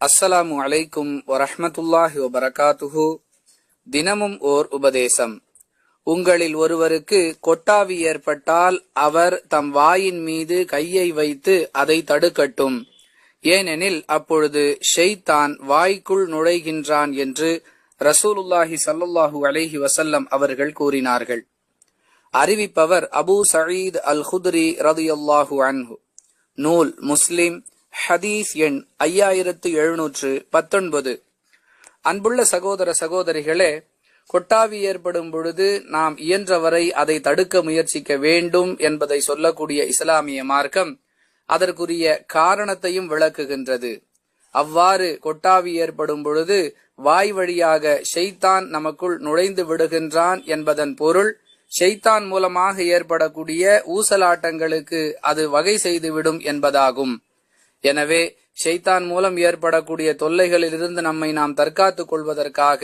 அஸ்ஸலாமு அலைக்கும் வரஹமத்துல்லாஹி வபரகாத்துஹு. தினமும் ஓர் உபதேசம். உங்களில் ஒருவருக்கு கொட்டாவி ஏற்பட்டால் அவர் தம் வாயின் மீது கையை வைத்து அதை தடுக்கட்டும். ஏனெனில் அப்பொழுது ஷெய்தான் வாய்க்குள் நுழைகின்றான் என்று ரசூலுல்லாஹி சல்லுல்லாஹு அலைஹி வசல்லம் அவர்கள் கூறினார்கள். அறிவிப்பவர் அபூ சயீத் அல் ஹுத்ரி ரதியுல்லாஹு அன்ஹு. நூல் முஸ்லிம் ஹதீஸ் எண் ஐயாயிரத்து எழுநூற்று பத்தொன்பது. அன்புள்ள சகோதர சகோதரிகளே கொட்டாவி ஏற்படும் பொழுது நாம் இயன்றவரை அதை தடுக்க முயற்சிக்க வேண்டும் என்பதை சொல்லக்கூடிய இஸ்லாமிய மார்க்கம் அதற்குரிய காரணத்தையும் விளக்குகின்றது. அவ்வாறு கொட்டாவி ஏற்படும் பொழுது வாய் வழியாக ஷெய்தான் நமக்குள் நுழைந்து விடுகின்றான் என்பதன் பொருள் ஷெய்தான் மூலமாக ஏற்படக்கூடிய ஊசலாட்டங்களுக்கு அது வகை செய்துவிடும் என்பதாகும். எனவே ஷெய்தான் மூலம் ஏற்படக்கூடிய தொல்லைகளிலிருந்து நம்மை நாம் தற்காத்துக் கொள்வதற்காக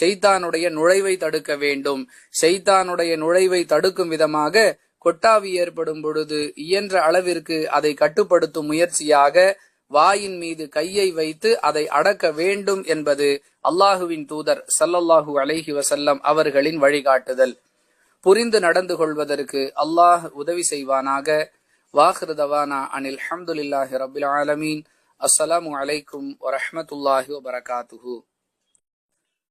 ஷெய்தானுடைய நுழைவை தடுக்க வேண்டும். ஷெய்தானுடைய நுழைவை தடுக்கும் விதமாக கொட்டாவி ஏற்படும் பொழுது இயன்ற அளவிற்கு அதை கட்டுப்படுத்தும் முயற்சியாக வாயின் மீது கையை வைத்து அதை அடக்க வேண்டும் என்பது அல்லாஹுவின் தூதர் சல்லல்லாஹு அலைஹி வசல்லம் அவர்களின் வழிகாட்டுதல். புரிந்து நடந்து கொள்வதற்கு அல்லாஹ் உதவி செய்வானாக. வாஹிருதவானா அனில் ஹம்துலில்லாஹி ரபில் ஆலமீன் அஸ்ஸலாமு அலைக்கும் வரஹ்மத்துல்லாஹி வபரகாத்துஹு